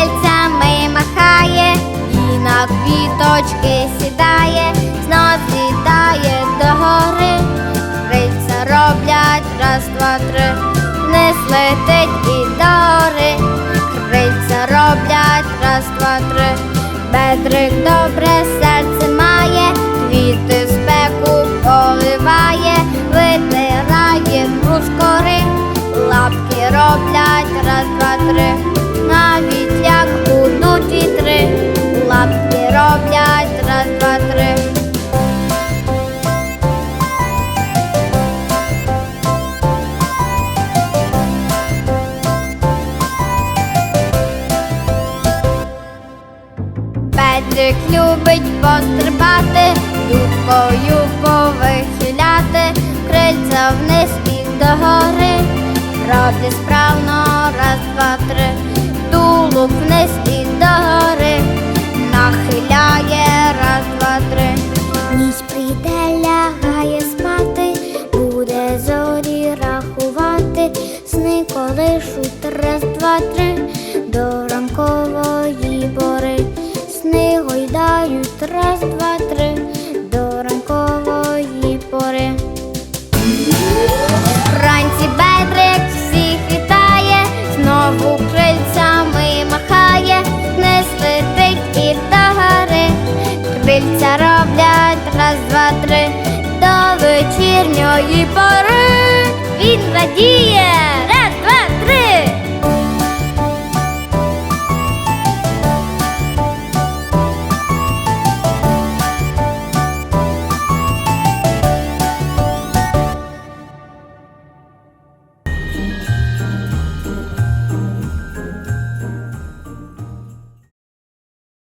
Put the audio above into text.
крильцями махає, і на квіточки сідає, знов літає до гори, крильця роблять раз, два, три, не слетить і до гори, крильця роблять раз, два, три, бедрик до Петрик любить пострибати, дубкою повихиляти, крильця вниз і догори, роблять справно раз, два, три, тулуб вниз і догори, нахиляє раз, два, три. Ніч прийде, лягає спати, буде зорі рахувати, сни колишуть раз, два, три, Крильця роблять раз, два, три, до вечірньої пори. Він радіє.